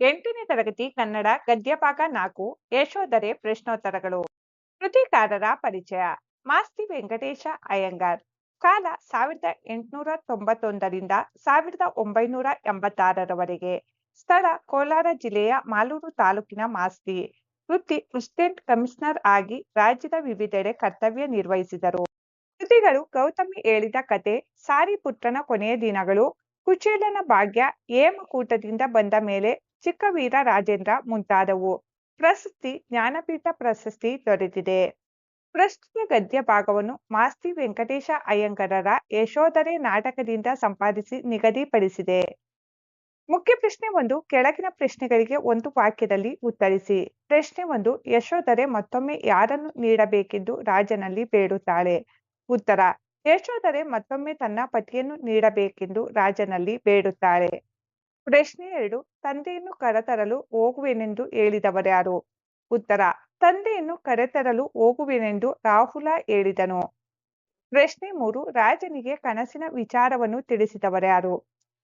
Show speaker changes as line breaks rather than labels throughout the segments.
ಎಂಟನೇ ತರಗತಿ, ಕನ್ನಡ, ಗದ್ಯಭಾಗ ನಾಲ್ಕು, ಯಶೋಧರೆ ಪ್ರಶ್ನೋತ್ತರಗಳು. ಕೃತಿಕಾರರ ಪರಿಚಯ, ಮಾಸ್ತಿ ವೆಂಕಟೇಶ ಅಯ್ಯಂಗಾರ್. ಕಾಲ ಸಾವಿರದ ಎಂಟುನೂರ ತೊಂಬತ್ತೊಂದರಿಂದ ಸಾವಿರದ ಒಂಬೈನೂರ ಎಂಬತ್ತಾರರವರೆಗೆ. ಸ್ಥಳ ಕೋಲಾರ ಜಿಲ್ಲೆಯ ಮಾಲೂರು ತಾಲೂಕಿನ ಮಾಸ್ತಿ. ವೃತ್ತಿ ಅಸಿಸ್ಟೆಂಟ್ ಕಮಿಷನರ್ ಆಗಿ ರಾಜ್ಯದ ವಿವಿಧೆಡೆ ಕರ್ತವ್ಯ ನಿರ್ವಹಿಸಿದರು. ಕೃತಿಗಳು ಗೌತಮಿ ಹೇಳಿದ ಕತೆ, ಸಾರಿಪುತ್ರನ ಕೊನೆಯ ದಿನಗಳು, ಕುಚೇಲನ ಭಾಗ್ಯ ಹೇಮಕೂಟದಿಂದ ಬಂದ ಮೇಲೆ ಚಿಕ್ಕವೀರ ರಾಜೇಂದ್ರ ಮುಂತಾದವು. ಪ್ರಶಸ್ತಿ, ಜ್ಞಾನಪೀಠ ಪ್ರಶಸ್ತಿ ದೊರೆತಿದೆ. ಪ್ರಸ್ತುತ ಗದ್ಯ ಭಾಗವನ್ನು ಮಾಸ್ತಿ ವೆಂಕಟೇಶ ಅಯ್ಯಂಗರರ ಯಶೋಧರೆ ನಾಟಕದಿಂದ ಸಂಪಾದಿಸಿ ನಿಗದಿಪಡಿಸಿದೆ. ಮುಖ್ಯ ಪ್ರಶ್ನೆ ಒಂದು, ಕೆಳಗಿನ ಪ್ರಶ್ನೆಗಳಿಗೆ ಒಂದು ವಾಕ್ಯದಲ್ಲಿ ಉತ್ತರಿಸಿ. ಪ್ರಶ್ನೆ ಒಂದು, ಯಶೋಧರೆ ಮತ್ತೊಮ್ಮೆ ಯಾರನ್ನು ನೀಡಬೇಕೆಂದು ರಾಜನಲ್ಲಿ ಬೇಡುತ್ತಾಳೆ? ಉತ್ತರ, ಯಶೋಧರೆ ಮತ್ತೊಮ್ಮೆ ತನ್ನ ಪತಿಯನ್ನು ನೀಡಬೇಕೆಂದು ರಾಜನಲ್ಲಿ ಬೇಡುತ್ತಾಳೆ. ಪ್ರಶ್ನೆ ಎರಡು, ತಂದೆಯನ್ನು ಕರೆತರಲು ಹೋಗುವೆನೆಂದು ಹೇಳಿದವರ್ಯಾರು? ಉತ್ತರ, ತಂದೆಯನ್ನು ಕರೆತರಲು ಹೋಗುವೆನೆಂದು ರಾಹುಲ ಹೇಳಿದನು. ಪ್ರಶ್ನೆ ಮೂರು, ರಾಜನಿಗೆ ಕನಸಿನ ವಿಚಾರವನ್ನು ತಿಳಿಸಿದವರ್ಯಾರು?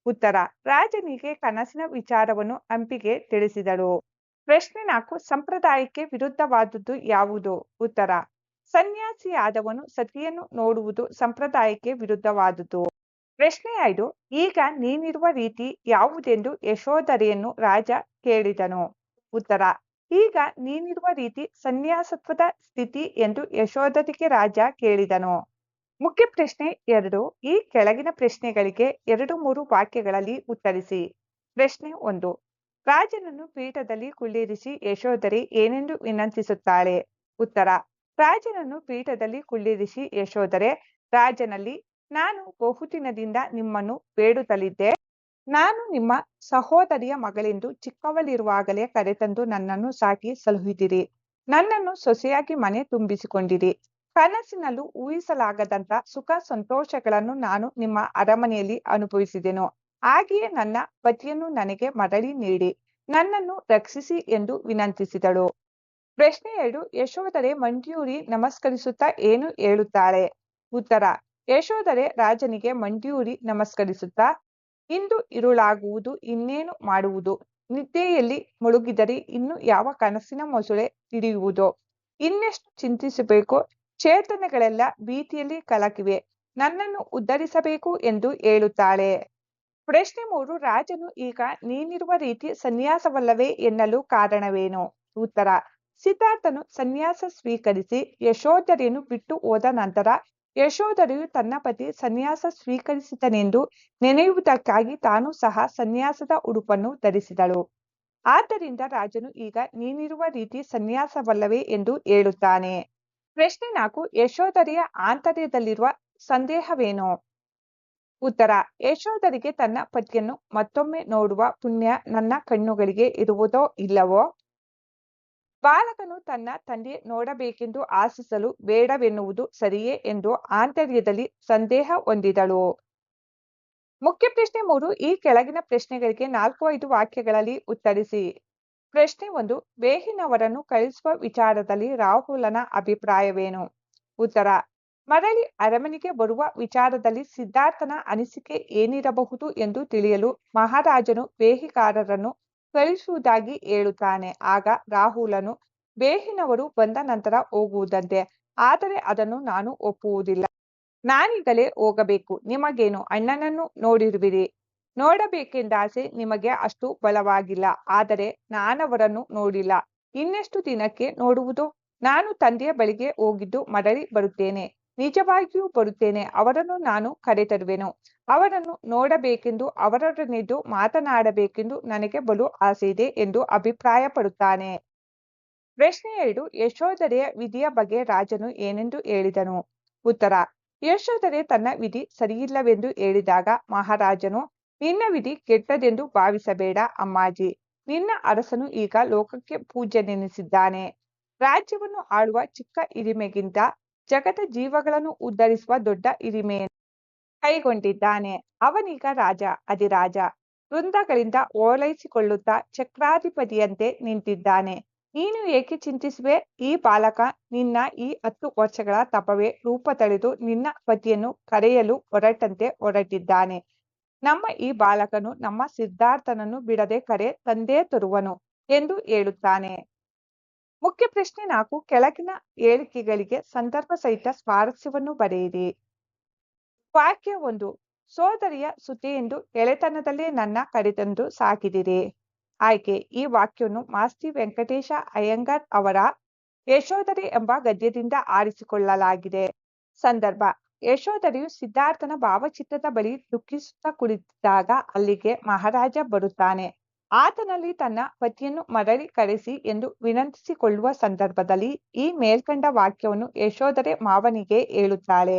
ಉತ್ತರ, ರಾಜನಿಗೆ ಕನಸಿನ ವಿಚಾರವನ್ನು ಹಂಪಿಗೆ ತಿಳಿಸಿದಳು. ಪ್ರಶ್ನೆ ನಾಲ್ಕು, ಸಂಪ್ರದಾಯಕ್ಕೆ ವಿರುದ್ಧವಾದದ್ದು ಯಾವುದು? ಉತ್ತರ, ಸನ್ಯಾಸಿಯಾದವನು ಸತಿಯನ್ನು ನೋಡುವುದು ಸಂಪ್ರದಾಯಕ್ಕೆ ವಿರುದ್ಧವಾದುದು. ಪ್ರಶ್ನೆ ಐದು, ಈಗ ನೀನಿರುವ ರೀತಿ ಯಾವುದೆಂದು ಯಶೋಧರೆಯನ್ನು ರಾಜ ಕೇಳಿದನು? ಉತ್ತರ, ಈಗ ನೀನಿರುವ ರೀತಿ ಸನ್ಯಾಸತ್ವದ ಸ್ಥಿತಿ ಎಂದು ಯಶೋಧರಿಗೆ ರಾಜ ಕೇಳಿದನು. ಮುಖ್ಯ ಪ್ರಶ್ನೆ ಎರಡು, ಈ ಕೆಳಗಿನ ಪ್ರಶ್ನೆಗಳಿಗೆ ಎರಡು ಮೂರು ವಾಕ್ಯಗಳಲ್ಲಿ ಉತ್ತರಿಸಿ. ಪ್ರಶ್ನೆ ಒಂದು, ರಾಜನನ್ನು ಪೀಠದಲ್ಲಿ ಕುಳ್ಳಿರಿಸಿ ಯಶೋಧರಿ ಏನೆಂದು ವಿನಂತಿಸುತ್ತಾಳೆ? ಉತ್ತರ, ರಾಜನನ್ನು ಪೀಠದಲ್ಲಿ ಕುಳ್ಳಿರಿಸಿ ಯಶೋಧರೆ ರಾಜನಲ್ಲಿ ನಾನು ಬಹುದಿನದಿಂದ ನಿಮ್ಮನ್ನು ಬೇಡುತ್ತಲಿದ್ದೆ. ನಾನು ನಿಮ್ಮ ಸಹೋದರಿಯ ಮಗಳೆಂದು ಚಿಕ್ಕವಳಿರುವಾಗಲೇ ಕರೆತಂದು ನನ್ನನ್ನು ಸಾಕಿ ಸಲುಹಿದಿರಿ ನನ್ನನ್ನು ಸೊಸೆಯಾಗಿ ಮನೆ ತುಂಬಿಸಿಕೊಂಡಿರಿ. ಕನಸಿನಲ್ಲೂ ಊಹಿಸಲಾಗದಂತ ಸುಖ ಸಂತೋಷಗಳನ್ನು ನಾನು ನಿಮ್ಮ ಅರಮನೆಯಲ್ಲಿ ಅನುಭವಿಸಿದೆನು. ಹಾಗೆಯೇ ನನ್ನ ಪತಿಯನ್ನು ನನಗೆ ಮರಳಿ ನೀಡಿ. ನನ್ನನ್ನು ರಕ್ಷಿಸಿ ಎಂದು ವಿನಂತಿಸಿದಳು. ಪ್ರಶ್ನೆ ಎರಡು, ಯಶೋಧರೆ ಮಂಜೂರಿ ನಮಸ್ಕರಿಸುತ್ತಾ ಏನು ಹೇಳುತ್ತಾಳೆ ಉತ್ತರ ಯಶೋಧರೆ ರಾಜನಿಗೆ ಮಂಡ್ಯೂರಿ ನಮಸ್ಕರಿಸುತ್ತಾ, ಇಂದು ಇರುಳಾಗುವುದು ಇನ್ನೇನು ಮಾಡುವುದು? ನಿದ್ದೆಯಲ್ಲಿ ಮುಳುಗಿದರೆ ಇನ್ನು ಯಾವ ಕನಸಿನ ಮೊಸಳೆ ಹಿಡಿಯುವುದೋ ಇನ್ನೆಷ್ಟು ಚಿಂತಿಸಬೇಕು? ಚೇತನಗಳೆಲ್ಲ ಭೀತಿಯಲ್ಲಿ ಕಲಕಿವೆ. ನನ್ನನ್ನು ಉದ್ಧರಿಸಬೇಕು ಎಂದು ಹೇಳುತ್ತಾಳೆ. ಪ್ರಶ್ನೆ ಮೂರು, ರಾಜನು ಈಗ ನೀನಿರುವ ರೀತಿ ಸನ್ಯಾಸವಲ್ಲವೇ ಎನ್ನಲು ಕಾರಣವೇನು? ಉತ್ತರ, ಸಿದ್ಧಾರ್ಥನು ಸನ್ಯಾಸ ಸ್ವೀಕರಿಸಿ ಯಶೋಧರೆಯನ್ನು ಬಿಟ್ಟು ಹೋದ ನಂತರ ಯಶೋಧರೆಯು ತನ್ನ ಪತಿ ಸನ್ಯಾಸ ಸ್ವೀಕರಿಸಿದನೆಂದು ನೆನೆಯುವುದಕ್ಕಾಗಿ ತಾನು ಸಹ ಸನ್ಯಾಸದ ಉಡುಪನ್ನು ಧರಿಸಿದಳು. ಆದ್ದರಿಂದ ರಾಜನು ಈಗ ನೀನಿರುವ ರೀತಿ ಸನ್ಯಾಸವಲ್ಲವೇ ಎಂದು ಹೇಳುತ್ತಾನೆ. ಪ್ರಶ್ನೆ ನಾಲ್ಕು ಯಶೋಧರೆಯ ಆಂತರ್ಯದಲ್ಲಿರುವ ಸಂದೇಹವೇನು? ಉತ್ತರ ಯಶೋಧರಿಗೆ ತನ್ನ ಪತಿಯನ್ನು ಮತ್ತೊಮ್ಮೆ ನೋಡುವ ಪುಣ್ಯ ನನ್ನ ಕಣ್ಣುಗಳಿಗೆ ಇರುವುದೋ ಇಲ್ಲವೋ? ಬಾಲಕನು ತನ್ನ ತಂದೆ ನೋಡಬೇಕೆಂದು ಆಶಿಸಲು ಬೇಡವೆನ್ನುವುದು ಸರಿಯೇ ಎಂದು ಆಂತರ್ಯದಲ್ಲಿ ಸಂದೇಹ ಹೊಂದಿದಳು. ಮುಖ್ಯ ಪ್ರಶ್ನೆ ಮೂರು, ಈ ಕೆಳಗಿನ ಪ್ರಶ್ನೆಗಳಿಗೆ ನಾಲ್ಕು ಐದು ವಾಕ್ಯಗಳಲ್ಲಿ ಉತ್ತರಿಸಿ. ಪ್ರಶ್ನೆ ಒಂದು, ಬೇಹಿನವರನ್ನು ಕಳಿಸುವ ವಿಚಾರದಲ್ಲಿ ರಾಹುಲನ ಅಭಿಪ್ರಾಯವೇನು? ಉತ್ತರ, ಮರಳಿ ಅರಮನೆಗೆ ಬರುವ ವಿಚಾರದಲ್ಲಿ ಸಿದ್ಧಾರ್ಥನ ಅನಿಸಿಕೆ ಏನಿರಬಹುದು ಎಂದು ತಿಳಿಯಲು ಮಹಾರಾಜನು ಬೇಹಿಕಾರರನ್ನು ಕಳಿಸುವುದಾಗಿ ಹೇಳುತ್ತಾನೆ. ಆಗ ರಾಹುಲನು ಬೇಹಿನವರು ಬಂದ ನಂತರ ಹೋಗುವುದಂತೆ. ಆದರೆ ಅದನ್ನು ನಾನು ಒಪ್ಪುವುದಿಲ್ಲ. ನಾನೀಗಲೇ ಹೋಗಬೇಕು. ನಿಮಗೇನು ಅಣ್ಣನನ್ನು ನೋಡಿರುವಿರಿ? ನೋಡಬೇಕೆಂದಾಸೆ ನಿಮಗೆ ಅಷ್ಟು ಬಲವಾಗಿಲ್ಲ. ಆದರೆ ನಾನವರನ್ನು ನೋಡಿಲ್ಲ. ಇನ್ನೆಷ್ಟು ದಿನಕ್ಕೆ ನೋಡುವುದು? ನಾನು ತಂದೆಯ ಬಳಿಗೆ ಹೋಗಿದ್ದು ಮರಳಿ ಬರುತ್ತೇನೆ. ನಿಜವಾಗಿಯೂ ಬರುತ್ತೇನೆ. ಅವರನ್ನು ನಾನು ಕರೆತರುವೆನು. ಅವರನ್ನು ನೋಡಬೇಕೆಂದು, ಅವರೊಡನೆದ್ದು ಮಾತನಾಡಬೇಕೆಂದು ನನಗೆ ಬಲು ಆಸೆ ಇದೆ ಎಂದು ಅಭಿಪ್ರಾಯಪಡುತ್ತಾನೆ. ಪ್ರಶ್ನೆ ಎರಡು, ಯಶೋಧರೆಯ ವಿಧಿಯ ಬಗ್ಗೆ ರಾಜನು ಏನೆಂದು ಹೇಳಿದನು? ಉತ್ತರ, ಯಶೋಧರೆ ತನ್ನ ವಿಧಿ ಸರಿಯಿಲ್ಲವೆಂದು ಹೇಳಿದಾಗ ಮಹಾರಾಜನು, ನಿನ್ನ ವಿಧಿ ಕೆಟ್ಟದೆಂದು ಭಾವಿಸಬೇಡ ಅಮ್ಮಾಜಿ. ನಿನ್ನ ಅರಸನು ಈಗ ಲೋಕಕ್ಕೆ ಪೂಜ್ಯನೆನಿಸಿದ್ದಾನೆ. ರಾಜ್ಯವನ್ನು ಆಳುವ ಚಿಕ್ಕ ಇರಿಮೆಗಿಂತ ಜಗದ ಜೀವಗಳನ್ನು ಉದ್ಧರಿಸುವ ದೊಡ್ಡ ಹಿರಿಮೆಯನ್ನು ಕೈಗೊಂಡಿದ್ದಾನೆ. ಅವನೀಗ ರಾಜ, ಅಧಿರಾಜ. ವೃಂದಗಳಿಂದ ಓಲೈಸಿಕೊಳ್ಳುತ್ತಾ ಚಕ್ರಾಧಿಪತಿಯಂತೆ ನಿಂತಿದ್ದಾನೆ. ನೀನು ಏಕೆ ಚಿಂತಿಸುವೆ? ಈ ಬಾಲಕ ನಿನ್ನ ಈ ಹತ್ತು ವರ್ಷಗಳ ತಪವೇ ರೂಪ ತಳೆದು ನಿನ್ನ ಪತಿಯನ್ನು ಕರೆಯಲು ಹೊರಟಂತೆ ಹೊರಟಿದ್ದಾನೆ. ನಮ್ಮ ಈ ಬಾಲಕನು ನಮ್ಮ ಸಿದ್ಧಾರ್ಥನನ್ನು ಬಿಡದೆ ಕರೆ ತಂದೇ ತರುವನು ಎಂದು ಹೇಳುತ್ತಾನೆ. ಮುಖ್ಯ ಪ್ರಶ್ನೆ ನಾಲ್ಕು. ಕೆಳಗಿನ ಹೇಳಿಕೆಗಳಿಗೆ ಸಂದರ್ಭ ಸಹಿತ ಸ್ವಾರಸ್ಯವನ್ನು ಬರೆಯಿರಿ. ವಾಕ್ಯ ಒಂದು ಸೋದರಿಯ ಸುದ್ದಿಯೆಂದು ಎಳೆತನದಲ್ಲೇ ನನ್ನ ಕರೆತಂದು ಸಾಕಿದಿರಿ ಆಯ್ಕೆ, ಈ ವಾಕ್ಯವನ್ನು ಮಾಸ್ತಿ ವೆಂಕಟೇಶ ಅಯ್ಯಂಗಾರ್ ಅವರ ಯಶೋಧರಿ ಎಂಬ ಗದ್ಯದಿಂದ ಆರಿಸಿಕೊಳ್ಳಲಾಗಿದೆ. ಸಂದರ್ಭ, ಯಶೋಧರಿಯು ಸಿದ್ಧಾರ್ಥನ ಭಾವಚಿತ್ರದ ಬಳಿ ದುಃಖಿಸುತ್ತಾ ಕುಳಿತಿದ್ದಾಗ ಅಲ್ಲಿಗೆ ಮಹಾರಾಜ ಬರುತ್ತಾನೆ. ಆತನಲ್ಲಿ ತನ್ನ ಪತಿಯನ್ನು ಮರಳಿ ಕರೆಸಿ ಎಂದು ವಿನಂತಿಸಿಕೊಳ್ಳುವ ಸಂದರ್ಭದಲ್ಲಿ ಈ ಮೇಲ್ಕಂಡ ವಾಕ್ಯವನ್ನು ಯಶೋಧರೆ ಮಾವನಿಗೆ ಹೇಳುತ್ತಾಳೆ.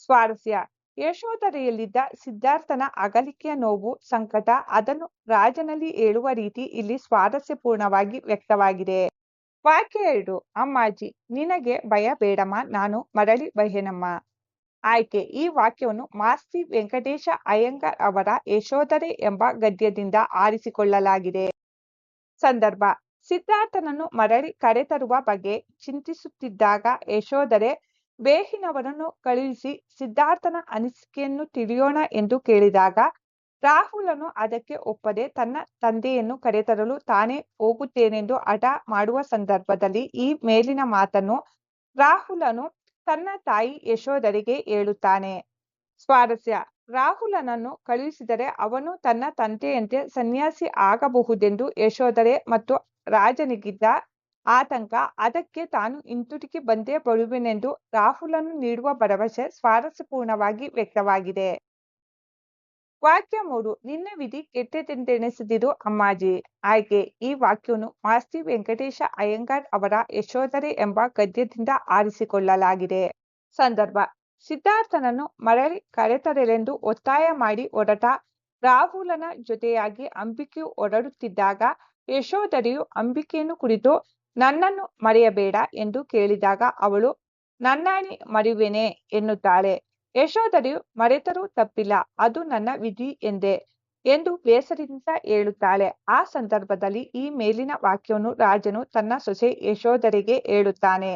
ಸ್ವಾರಸ್ಯ. ಯಶೋಧರೆಯಲ್ಲಿದ್ದ ಸಿದ್ಧಾರ್ಥನ ಅಗಲಿಕೆಯ ನೋವು, ಸಂಕಟ, ಅದನ್ನು ರಾಜನಲ್ಲಿ ಹೇಳುವ ರೀತಿ ಇಲ್ಲಿ ಸ್ವಾರಸ್ಯಪೂರ್ಣವಾಗಿ ವ್ಯಕ್ತವಾಗಿದೆ. ವಾಕ್ಯ ಎರಡು, ಅಮ್ಮಾಜಿ, ನಿನಗೆ ಭಯ ಬೇಡಮ್ಮ, ನಾನು ಮರಳಿ ಬಹೇನಮ್ಮ ಆಯ್ಕೆ, ಈ ವಾಕ್ಯವನ್ನು ಮಾಸ್ತಿ ವೆಂಕಟೇಶ ಅಯ್ಯಂಗಾರ್ ಅವರ ಯಶೋಧರೆ ಎಂಬ ಗದ್ಯದಿಂದ ಆರಿಸಿಕೊಳ್ಳಲಾಗಿದೆ. ಸಂದರ್ಭ, ಸಿದ್ಧಾರ್ಥನನ್ನು ಮರಳಿ ಕರೆತರುವ ಬಗ್ಗೆ ಚಿಂತಿಸುತ್ತಿದ್ದಾಗ ಯಶೋಧರೆ ಬೇಹಿನವರನ್ನು ಕಳುಹಿಸಿ ಸಿದ್ಧಾರ್ಥನ ಅನಿಸಿಕೆಯನ್ನು ತಿಳಿಯೋಣ ಎಂದು ಕೇಳಿದಾಗ, ರಾಹುಲನು ಅದಕ್ಕೆ ಒಪ್ಪದೆ ತನ್ನ ತಂದೆಯನ್ನು ಕರೆತರಲು ತಾನೇ ಹೋಗುತ್ತೇನೆಂದು ಹಠ ಮಾಡುವ ಸಂದರ್ಭದಲ್ಲಿ ಈ ಮೇಲಿನ ಮಾತನ್ನು ರಾಹುಲನು ತನ್ನ ತಾಯಿ ಯಶೋಧರಿಗೆ ಹೇಳುತ್ತಾನೆ. ಸ್ವಾರಸ್ಯ, ರಾಹುಲನನ್ನು ಕಳುಹಿಸಿದರೆ ಅವನು ತನ್ನ ತಂದೆಯಂತೆ ಸನ್ಯಾಸಿ ಆಗಬಹುದೆಂದು ಯಶೋಧರೆ ಮತ್ತು ರಾಜನಿಗಿದ್ದ ಆತಂಕ. ಅದಕ್ಕೆ ತಾನು ಹಿಂತಿರುಗಿ ಬಂದೇ ಬರುವೆನೆಂದು ರಾಹುಲನು ನೀಡುವ ಭರವಸೆ ಸ್ವಾರಸ್ಯಪೂರ್ಣವಾಗಿ ವ್ಯಕ್ತವಾಗಿದೆ. ವಾಕ್ಯ ಮೂರು. ನಿನ್ನ ವಿಧಿ ಕೆಟ್ಟದೆಂದೆಣಿಸಿದಿರು ಅಮ್ಮಾಜಿ. ಆಯ್ಕೆ. ಈ ವಾಕ್ಯವನ್ನು ಮಾಸ್ತಿ ವೆಂಕಟೇಶ ಅಯ್ಯಂಗಾರ್ ಅವರ ಯಶೋಧರೆ ಎಂಬ ಗದ್ಯದಿಂದ ಆರಿಸಿಕೊಳ್ಳಲಾಗಿದೆ. ಸಂದರ್ಭ. ಸಿದ್ಧಾರ್ಥನನ್ನು ಮರಳಿ ಕರೆತರಲೆಂದು ಒತ್ತಾಯ ಮಾಡಿ ಹೊರಟ ರಾಹುಲನ ಜೊತೆಯಾಗಿ ಅಂಬಿಕೆಯು ಹೊರಡುತ್ತಿದ್ದಾಗ ಯಶೋಧರೆಯು ಅಂಬಿಕೆಯನ್ನು ಕುರಿತು ನನ್ನನ್ನು ಮರೆಯಬೇಡ ಎಂದು ಕೇಳಿದಾಗ ಅವಳು, ನನ್ನಾಣಿ ಮರೆಯುವೆನೆ ಎನ್ನುತ್ತಾಳೆ. ಯಶೋಧರೆಯು ಮರೆತರೂ ತಪ್ಪಿಲ್ಲ, ಅದು ನನ್ನ ವಿಧಿ ಎಂದೆ ಎಂದು ಬೇಸರಿಂದ ಹೇಳುತ್ತಾಳೆ. ಆ ಸಂದರ್ಭದಲ್ಲಿ ಈ ಮೇಲಿನ ವಾಕ್ಯವನ್ನು ರಾಜನು ತನ್ನ ಸೊಸೆ ಯಶೋಧರಿಗೆ ಹೇಳುತ್ತಾನೆ.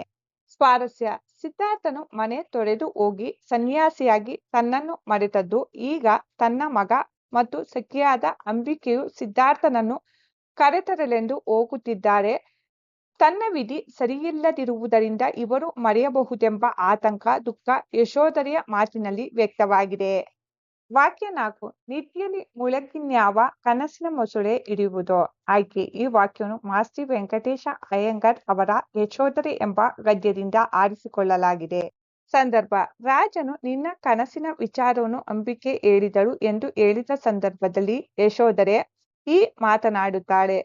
ಸ್ವಾರಸ್ಯ, ಸಿದ್ಧಾರ್ಥನು ಮನೆ ತೊರೆದು ಹೋಗಿ ಸನ್ಯಾಸಿಯಾಗಿ ತನ್ನನ್ನು ಮರೆತದ್ದು, ಈಗ ತನ್ನ ಮಗ ಮತ್ತು ಸಖಿಯಾದ ಅಂಬಿಕೆಯು ಸಿದ್ಧಾರ್ಥನನ್ನು ಕರೆತರಲೆಂದು ಹೋಗುತ್ತಿದ್ದಾರೆ. ತನ್ನ ವಿಧಿ ಸರಿಯಿಲ್ಲದಿರುವುದರಿಂದ ಇವರು ಮರೆಯಬಹುದೆಂಬ ಆತಂಕ, ದುಃಖ ಯಶೋಧರೆಯ ಮಾತಿನಲ್ಲಿ ವ್ಯಕ್ತವಾಗಿದೆ. ವಾಕ್ಯ ನಾಲ್ಕು ನಿತ್ಯಲಿ ಮುಳಗಿನ್ಯಾವ ಕನಸಿನ ಮೊಸಳೆ ಇಡುವುದು ಆಯ್ಕೆ, ಈ ವಾಕ್ಯವನ್ನು ಮಾಸ್ತಿ ವೆಂಕಟೇಶ ಅಯ್ಯಂಗಾರ್ ಅವರ ಯಶೋಧರೆ ಎಂಬ ಗದ್ಯದಿಂದ ಆರಿಸಿಕೊಳ್ಳಲಾಗಿದೆ. ಸಂದರ್ಭ, ರಾಜನು ನಿನ್ನ ಕನಸಿನ ವಿಚಾರವನ್ನು ಅಂಬಿಕೆ ಹೇಳಿದಳು ಎಂದು ಹೇಳಿದ ಸಂದರ್ಭದಲ್ಲಿ ಯಶೋಧರೆ ಈ ಮಾತನಾಡುತ್ತಾಳೆ.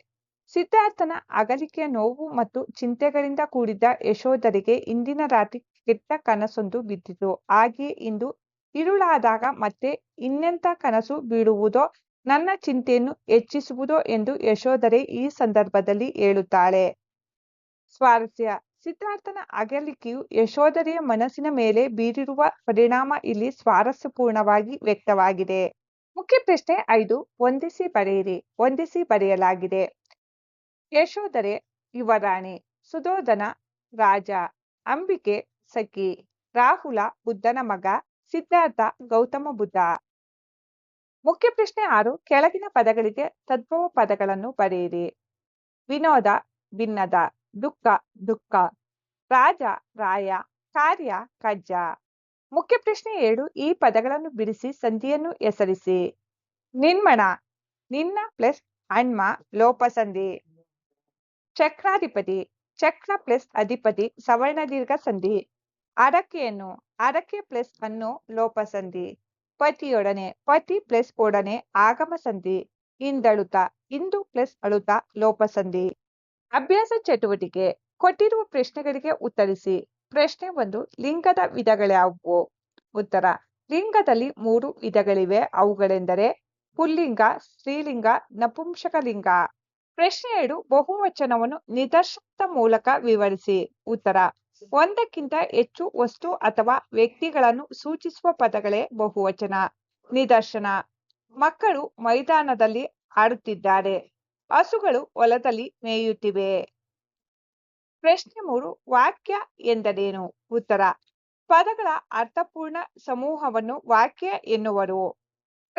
ಸಿದ್ಧಾರ್ಥನ ಅಗಲಿಕೆಯ ನೋವು ಮತ್ತು ಚಿಂತೆಗಳಿಂದ ಕೂಡಿದ್ದ ಯಶೋಧರಿಗೆ ಇಂದಿನ ರಾತ್ರಿ ಕೆಟ್ಟ ಕನಸೊಂದು ಬಿದ್ದಿತು. ಹಾಗೆಯೇ ಇಂದು ಇರುಳಾದಾಗ ಮತ್ತೆ ಇನ್ನೆಂಥ ಕನಸು ಬೀಳುವುದೋ, ನನ್ನ ಚಿಂತೆಯನ್ನು ಹೆಚ್ಚಿಸುವುದೋ ಎಂದು ಯಶೋಧರೆ ಈ ಸಂದರ್ಭದಲ್ಲಿ ಹೇಳುತ್ತಾಳೆ. ಸ್ವಾರಸ್ಯ. ಸಿದ್ಧಾರ್ಥನ ಅಗಲಿಕೆಯು ಯಶೋಧರೆಯ ಮನಸ್ಸಿನ ಮೇಲೆ ಬೀರಿರುವ ಪರಿಣಾಮ ಇಲ್ಲಿ ಸ್ವಾರಸ್ಯಪೂರ್ಣವಾಗಿ ವ್ಯಕ್ತವಾಗಿದೆ. ಮುಖ್ಯ ಪ್ರಶ್ನೆ ಐದು ಹೊಂದಿಸಿ ಬರೆಯಿರಿ. ಹೊಂದಿಸಿ ಬರೆಯಲಾಗಿದೆ. ಯಶೋಧರೆ, ಯುವರಾಣಿ ಸುಧೋಧನ ರಾಜ, ಅಂಬಿಕೆ, ಸಖಿ, ರಾಹುಲ, ಬುದ್ಧನ ಮಗ, ಸಿದ್ಧಾರ್ಥ, ಗೌತಮ ಬುದ್ಧ. ಮುಖ್ಯ ಪ್ರಶ್ನೆ ಆರು, ಕೆಳಗಿನ ಪದಗಳಿಗೆ ತದ್ಭವ ಪದಗಳನ್ನು ಬರೆಯಿರಿ. ವಿನೋದ, ಭಿನ್ನದ, ದುಃಖ ದುಃಖ. ರಾಜ, ರಾಯ, ಕಾರ್ಯ, ಕಜ್ಜ. ಮುಖ್ಯ ಪ್ರಶ್ನೆ ಏಳು, ಈ ಪದಗಳನ್ನು ಬಿಡಿಸಿ ಸಂಧಿಯನ್ನು ಹೆಸರಿಸಿ. ನಿನ್ಮಣ, ನಿನ್ನ ಪ್ಲಸ್ ಅಣ್ಮ ಲೋಪಸಂಧಿ. ಚಕ್ರಾಧಿಪತಿ, ಚಕ್ರ ಪ್ಲಸ್ ಅಧಿಪತಿ ಸವರ್ಣ ದೀರ್ಘ ಸಂಧಿ. ಅರಕೆಯನ್ನು ಅರಕೆ ಪ್ಲಸ್ ಅನ್ನು ಲೋಪಸಂಧಿ ಪತಿಯೊಡನೆ, ಪತಿ ಪ್ಲಸ್ ಒಡನೆ ಆಗಮ ಸಂಧಿ. ಇಂದಳುತ ಇಂದು ಪ್ಲಸ್ ಅಳುತ ಲೋಪಸಂಧಿ ಅಭ್ಯಾಸ ಚಟುವಟಿಕೆ, ಕೊಟ್ಟಿರುವ ಪ್ರಶ್ನೆಗಳಿಗೆ ಉತ್ತರಿಸಿ. ಪ್ರಶ್ನೆ ಒಂದು, ಲಿಂಗದ ವಿಧಗಳ್ಯಾವುವು ಉತ್ತರ, ಲಿಂಗದಲ್ಲಿ ಮೂರು ವಿಧಗಳಿವೆ. ಅವುಗಳೆಂದರೆ, ಪುಲ್ಲಿಂಗ, ಸ್ತ್ರೀಲಿಂಗ, ನಪುಂಸಕಲಿಂಗ. ಪ್ರಶ್ನೆ ಎರಡು, ಬಹುವಚನವನ್ನು ನಿದರ್ಶನದ ಮೂಲಕ ವಿವರಿಸಿ. ಉತ್ತರ, ಒಂದಕ್ಕಿಂತ ಹೆಚ್ಚು ವಸ್ತು ಅಥವಾ ವ್ಯಕ್ತಿಗಳನ್ನು ಸೂಚಿಸುವ ಪದಗಳೇ ಬಹುವಚನ. ನಿದರ್ಶನ, ಮಕ್ಕಳು ಮೈದಾನದಲ್ಲಿ ಆಡುತ್ತಿದ್ದಾರೆ, ಹಸುಗಳು ಹೊಲದಲ್ಲಿ ಮೇಯುತ್ತಿವೆ. ಪ್ರಶ್ನೆ ಮೂರು, ವಾಕ್ಯ ಎಂದರೇನು? ಉತ್ತರ, ಪದಗಳ ಅರ್ಥಪೂರ್ಣ ಸಮೂಹವನ್ನು ವಾಕ್ಯ ಎನ್ನುವರು.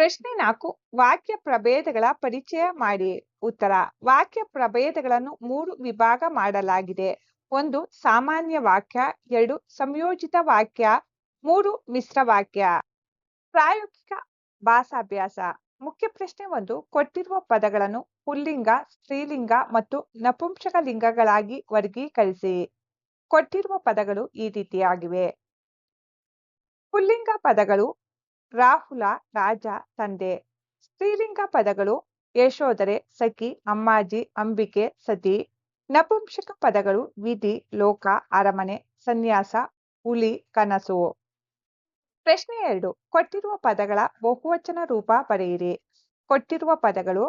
ಪ್ರಶ್ನೆ ನಾಲ್ಕು, ವಾಕ್ಯ ಪ್ರಭೇದಗಳ ಪರಿಚಯ ಮಾಡಿ. ಉತ್ತರ, ವಾಕ್ಯ ಪ್ರಭೇದಗಳನ್ನು ಮೂರು ವಿಭಾಗ ಮಾಡಲಾಗಿದೆ. ಒಂದು, ಸಾಮಾನ್ಯ ವಾಕ್ಯ, ಎರಡು, ಸಂಯೋಜಿತ ವಾಕ್ಯ, ಮೂರು, ಮಿಶ್ರ ವಾಕ್ಯ. ಪ್ರಾಯೋಗಿಕ ಭಾಷಾಭ್ಯಾಸ, ಮುಖ್ಯ ಪ್ರಶ್ನೆ ಒಂದು, ಕೊಟ್ಟಿರುವ ಪದಗಳನ್ನು ಪುಲ್ಲಿಂಗ, ಸ್ತ್ರೀಲಿಂಗ ಮತ್ತು ನಪುಂಸಕ ಲಿಂಗಗಳಾಗಿ ವರ್ಗೀಕರಿಸಿ. ಕೊಟ್ಟಿರುವ ಪದಗಳು ಈ ರೀತಿಯಾಗಿವೆ. ಪುಲ್ಲಿಂಗ ಪದಗಳು ರಾಹುಲ, ರಾಜ, ತಂದೆ. ಸ್ತ್ರೀಲಿಂಗ ಪದಗಳು ಯಶೋಧರೆ, ಸಖಿ, ಅಮ್ಮಾಜಿ, ಅಂಬಿಕೆ, ಸತಿ. ನಪುಂಸಕ ಪದಗಳು ವಿಧಿ, ಲೋಕ, ಅರಮನೆ, ಸನ್ಯಾಸ, ಹುಲಿ, ಕನಸು. ಪ್ರಶ್ನೆ ಎರಡು. ಕೊಟ್ಟಿರುವ ಪದಗಳ ಬಹುವಚನ ರೂಪ ಬರೆಯಿರಿ. ಕೊಟ್ಟಿರುವ ಪದಗಳು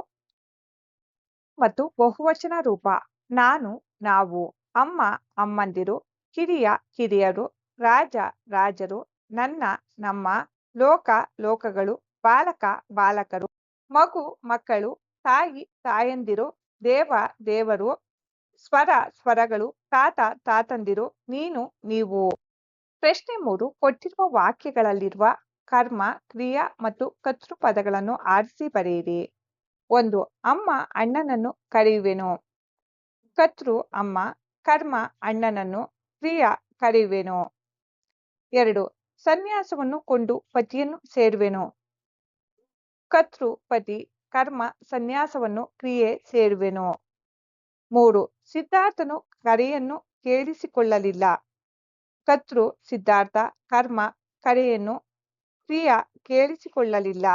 ಮತ್ತು ಬಹುವಚನ ರೂಪ. ನಾನು, ನಾವು. ಅಮ್ಮ, ಅಮ್ಮಂದಿರು. ಕಿರಿಯ, ಕಿರಿಯರು. ರಾಜ, ರಾಜರು. ನನ್ನ, ನಮ್ಮ. ಲೋಕ ಲೋಕಗಳು ಬಾಲಕ ಬಾಲಕರು, ಮಗು ಮಕ್ಕಳು, ತಾಯಿ ತಾಯಂದಿರು, ದೇವ ದೇವರು, ಸ್ವರ ಸ್ವರಗಳು, ತಾತ ತಾತಂದಿರು, ನೀನು ನೀವು. ಪ್ರಶ್ನೆ ಮೂರು, ಕೊಟ್ಟಿರುವ ವಾಕ್ಯಗಳಲ್ಲಿರುವ ಕರ್ಮ, ಕ್ರಿಯಾ ಮತ್ತು ಕರ್ತೃಪದಗಳನ್ನು ಆರಿಸಿ ಬರೆಯಿರಿ. ಒಂದು, ಅಮ್ಮ ಅಣ್ಣನನ್ನು ಕರೆಯುವೆನು. ಕರ್ತೃ, ಅಮ್ಮ, ಕರ್ಮ ಅಣ್ಣನನ್ನು, ಕ್ರಿಯಾ ಕರೆಯುವೆನು. ಎರಡು ಸನ್ಯಾಸವನ್ನು ಕೊಂಡು ಪತಿಯನ್ನು ಸೇರುವೆನೋ? ಕರ್ತೃ, ಪತಿ, ಕರ್ಮ, ಸನ್ಯಾಸವನ್ನು ಕ್ರಿಯೆ ಸೇರುವೆನೋ? ಮೂರು, ಸಿದ್ಧಾರ್ಥನು ಕರೆಯನ್ನು ಕೇಳಿಸಿಕೊಳ್ಳಲಿಲ್ಲ. ಕರ್ತೃ, ಸಿದ್ಧಾರ್ಥ, ಕರ್ಮ, ಕರೆಯನ್ನು ಕ್ರಿಯಾ ಕೇಳಿಸಿಕೊಳ್ಳಲಿಲ್ಲ.